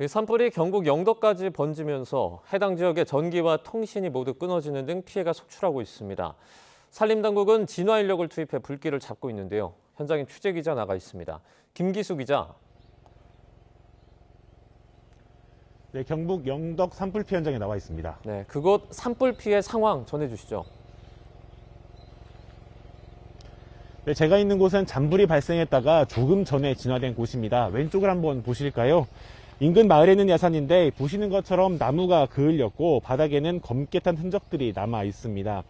이 산불이 경북 영덕까지 번지면서 해당 지역의 전기와 통신이 모두 끊어지는 등 피해가 속출하고 있습니다. 산림당국은 진화 인력을 투입해 불길을 잡고 있는데요. 현장에 취재 기자 나가 있습니다. 김기수 기자. 네, 경북 영덕 산불 피 현장에 나와 있습니다. 네, 그곳 산불 피해 상황 전해주시죠. 네, 제가 있는 곳은 잔불이 발생했다가 조금 전에 진화된 곳입니다. 왼쪽을 한번 보실까요? 인근 마을에는 야산인데 보시는 것처럼 나무가 그을렸고 바닥에는 검게 탄 흔적들이 남아 있습니다.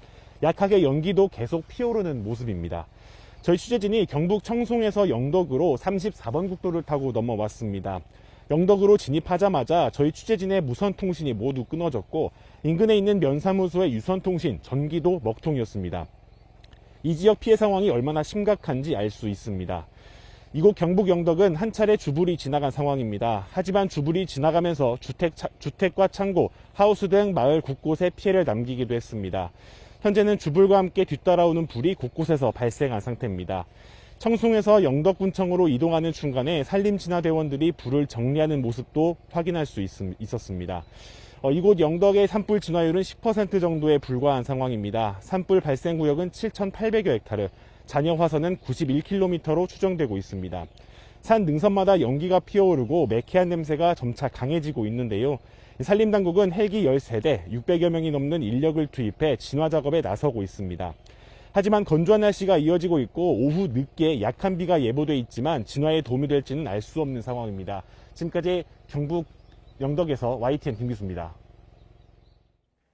약하게 연기도 계속 피어오르는 모습입니다. 저희 취재진이 경북 청송에서 영덕으로 34번 국도를 타고 넘어왔습니다. 영덕으로 진입하자마자 저희 취재진의 무선 통신이 모두 끊어졌고 인근에 있는 면사무소의 유선 통신, 전기도 먹통이었습니다. 이 지역 피해 상황이 얼마나 심각한지 알 수 있습니다. 이곳 경북 영덕은 한 차례 주불이 지나간 상황입니다. 하지만 주불이 지나가면서 주택, 차- 주택과 창고, 하우스 등 마을 곳곳에 피해를 남기기도 했습니다. 현재는 주불과 함께 뒤따라오는 불이 곳곳에서 발생한 상태입니다. 청송에서 영덕군청으로 이동하는 중간에 산림진화대원들이 불을 정리하는 모습도 확인할 수 있, 있었습니다. 어, 이곳 영덕의 산불 진화율은 10% 정도에 불과한 상황입니다. 산불 발생 구역은 7,800여 헥타르, 잔여 화선은 91km로 추정되고 있습니다. 산 능선마다 연기가 피어오르고 매캐한 냄새가 점차 강해지고 있는데요. 산림당국은 헬기 13대, 600여 명이 넘는 인력을 투입해 진화 작업에 나서고 있습니다. 하지만 건조한 날씨가 이어지고 있고 오후 늦게 약한 비가 예보돼 있지만 진화에 도움이 될지는 알 수 없는 상황입니다. 지금까지 경북 영덕에서 YTN 김기수입니다.